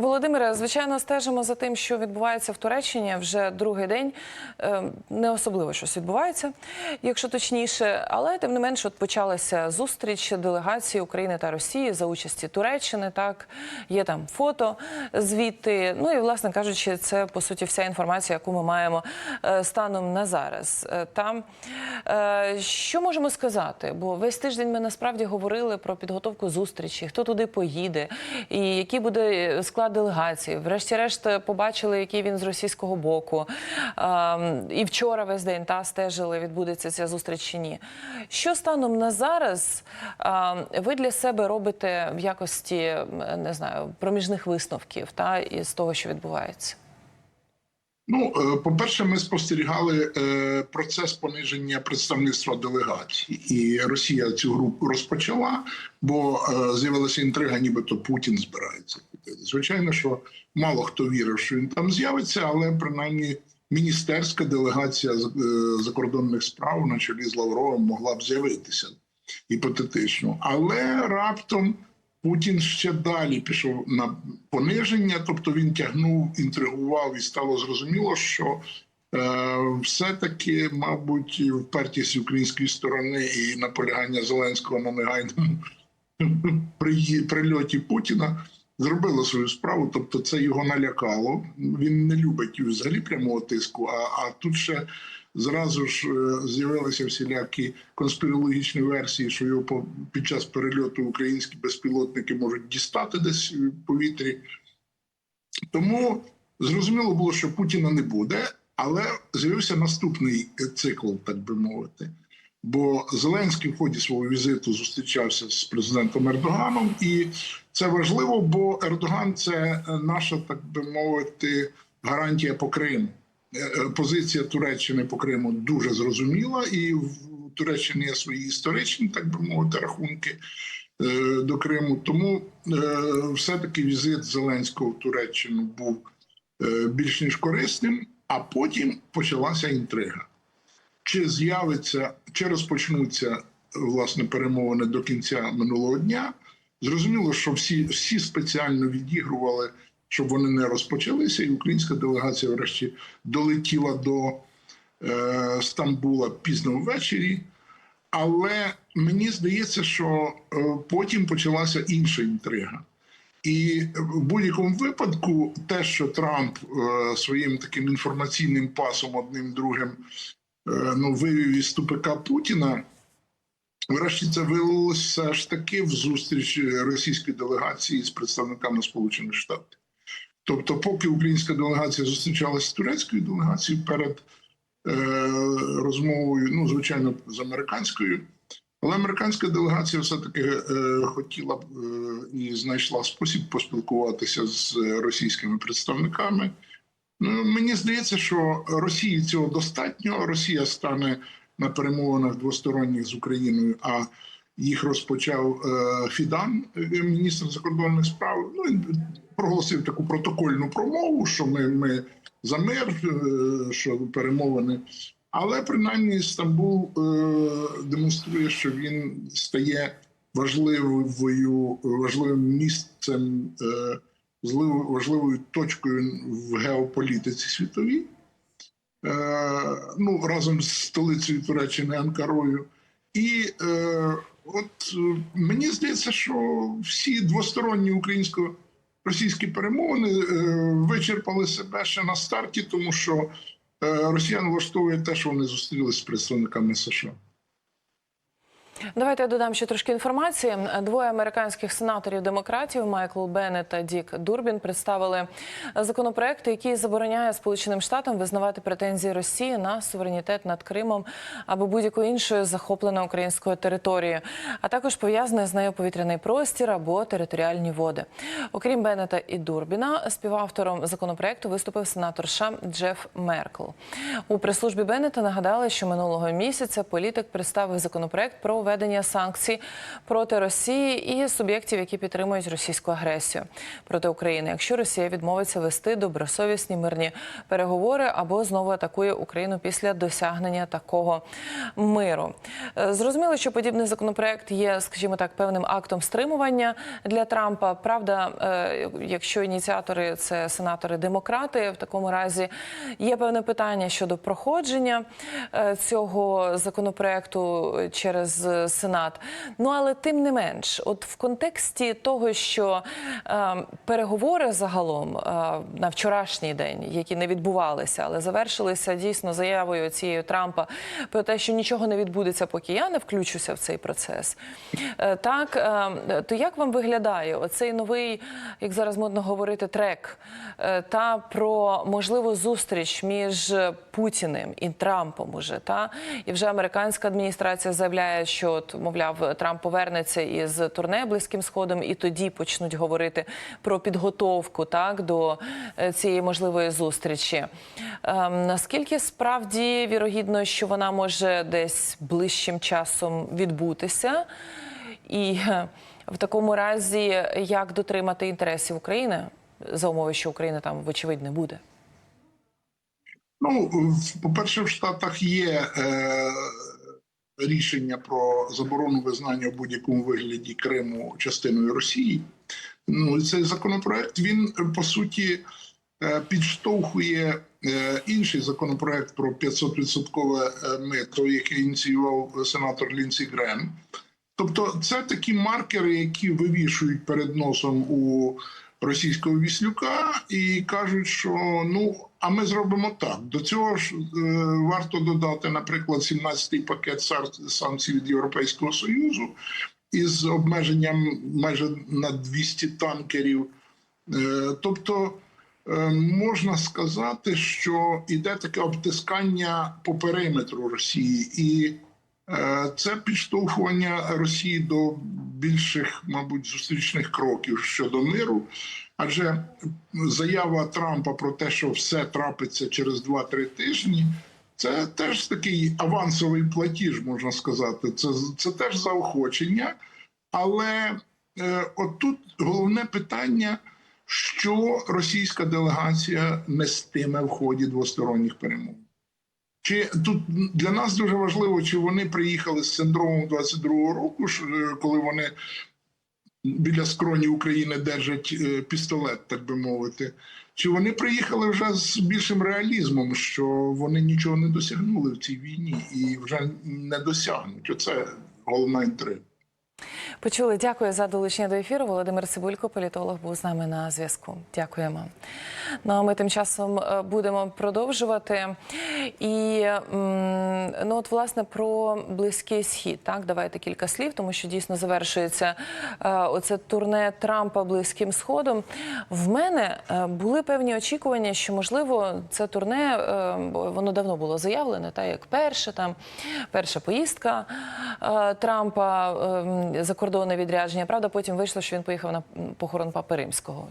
Володимире, звичайно, стежимо за тим, що відбувається в Туреччині вже другий день. Е, Не особливо щось відбувається, якщо точніше. Але тим не менш, от почалася зустріч делегації України та Росії за участі Туреччини. Так є там фото звідти. Ну і власне кажучи, це по суті вся інформація, яку ми маємо е, станом на зараз. Е, Там е, що можемо сказати? Бо весь тиждень ми насправді говорили про підготовку зустрічі, хто туди поїде, і який буде склад делегації. Врешті-решт побачили, який він з російського боку. Ем, І вчора весь день та стежили, відбудеться ця зустріч чи ні. Що станом на зараз ем, ви для себе робите в якості не знаю проміжних висновків та із того, що відбувається? Ну, е, по-перше, ми спостерігали е, процес пониження представництва делегацій, і Росія цю групу розпочала, бо е, з'явилася інтрига, нібито Путін збирається. Звичайно, що мало хто вірив, що він там з'явиться, але принаймні міністерська делегація закордонних справ на чолі з Лавровим могла б з'явитися гіпотетично, але раптом. Путін ще далі пішов на пониження, тобто він тягнув, інтригував, і стало зрозуміло, що е, все-таки, мабуть, впертість української сторони і наполягання Зеленського на негайному прильоті Путіна зробило свою справу. Тобто, це його налякало. Він не любить взагалі прямого тиску. А, а тут ще зразу ж е, з'явилися всілякі конспірологічні версії, що його по- під час перельоту українські безпілотники можуть дістати десь в повітрі. Тому зрозуміло було, що Путіна не буде, але з'явився наступний цикл, так би мовити. Бо Зеленський в ході свого візиту зустрічався з президентом Ердоганом, і це важливо, бо Ердоган це наша, так би мовити, гарантія по Криму. Е, е, Позиція Туреччини по Криму дуже зрозуміла, і в Туреччині є свої історичні, так би мовити, рахунки е, до Криму. Тому е, все-таки візит Зеленського в Туреччину був е, більш ніж корисним, а потім почалася інтрига. Чи з'явиться, чи розпочнуться власне перемовини до кінця минулого дня? Зрозуміло, що всі, всі спеціально відігрували, щоб вони не розпочалися, і українська делегація, врешті, долетіла до е, Стамбула пізно ввечері. Але мені здається, що е, потім почалася інша інтрига. І в будь-якому випадку, те, що Трамп е, своїм таким інформаційним пасом одним другим е, ну, вивів із тупика Путіна, врешті це вилилося все ж таки в зустріч російської делегації з представниками Сполучених Штатів. Тобто, поки українська делегація зустрічалася з турецькою делегацією перед е, розмовою, ну звичайно, з американською. Але американська делегація все-таки е, хотіла б е, і знайшла спосіб поспілкуватися з російськими представниками. Ну, мені здається, що Росії цього достатньо. Росія стане на перемовинах двосторонніх з Україною, а їх розпочав е, Фідан, е, міністр закордонних справ. Ну він проголосив таку протокольну промову, що ми, ми за мир, е, що перемовини. Але принаймні Стамбул демонструє, що він стає важливою важливим місцем, важливою, точкою в геополітиці світовій. Е, ну, разом з столицею Туреччини Анкарою. І е, от е, мені здається, що всі двосторонні українсько-російські перемовини е, вичерпали себе ще на старті, тому що е, росіян влаштовує те, що вони зустрілися з представниками США. Давайте я додам ще трошки інформації. Двоє американських сенаторів демократів Майкл Беннет та Дік Дурбін представили законопроект, який забороняє Сполученим Штатам визнавати претензії Росії на суверенітет над Кримом або будь-якою іншою захопленою українською територією, а також пов'язаний з нею повітряний простір або територіальні води. Окрім Беннета і Дурбіна, співавтором законопроекту виступив сенатор США Джеф Меркл. У прес-службі Беннета нагадали, що минулого місяця політик представив законопроект про введення санкцій проти Росії і суб'єктів, які підтримують російську агресію проти України, якщо Росія відмовиться вести добросовісні мирні переговори або знову атакує Україну після досягнення такого миру. Е, Зрозуміло, що подібний законопроект є, скажімо так, певним актом стримування для Трампа. Правда, е, якщо ініціатори це сенатори-демократи, в такому разі є певне питання щодо проходження е, цього законопроекту через Сенат. Ну але тим не менш, от в контексті того, що е, переговори загалом е, на вчорашній день, які не відбувалися, але завершилися дійсно заявою цією Трампа про те, що нічого не відбудеться, поки я не включуся в цей процес. Е, Так, е, то як вам виглядає оцей новий, як зараз модно говорити, трек е, та про можливу зустріч між Путіним і Трампом уже та і вже американська адміністрація заявляє, що от, мовляв Трамп повернеться із турне близьким сходом, і тоді почнуть говорити про підготовку так до е, цієї можливої зустрічі. Ем, наскільки справді вірогідно, що вона може десь ближчим часом відбутися? І е, в такому разі, як дотримати інтересів України за умови, що України там вочевидь не буде? Ну, в- по-перше, в Штатах є е, рішення про заборону визнання у будь-якому вигляді Криму частиною Росії. Ну, цей законопроект він по суті е, підштовхує е, інший законопроект про 500-відсоткове е, мито, який ініціював сенатор Лінсі Грем. Тобто, це такі маркери, які вивішують перед носом у російського віслюка і кажуть, що ну а ми зробимо так. До цього ж е, варто додати, наприклад, 17-й пакет санкцій від Європейського союзу із обмеженням майже на 200 танкерів. Е, тобто е, можна сказати, що іде таке обтискання по периметру Росії, і це підштовхування Росії до більших, мабуть, зустрічних кроків щодо миру. Адже заява Трампа про те, що все трапиться через 2-3 тижні, це теж такий авансовий платіж, можна сказати. Це, це теж заохочення. Але е, отут головне питання, що російська делегація нестиме в ході двосторонніх перемов. Чи тут для нас дуже важливо, чи вони приїхали з синдромом 22-го року, е, коли вони біля скроні України держать е, пістолет, так би мовити. Чи вони приїхали вже з більшим реалізмом, що вони нічого не досягнули в цій війні і вже не досягнуть? Оце головна інтрига. Почули. Дякую за долучення до ефіру. Володимир Цибулько, політолог, був з нами на зв'язку. Дякуємо. Ну а ми тим часом е, будемо продовжувати. І ну от власне про близький схід. Так, давайте кілька слів, тому що дійсно завершується е, оце турне Трампа близьким сходом. В мене е, були певні очікування, що можливо це турне воно давно було заявлене, та як перше там перша поїздка Трампа е, м, закордонне відрядження. Правда, потім вийшло, що він поїхав на похорон Папи Римського.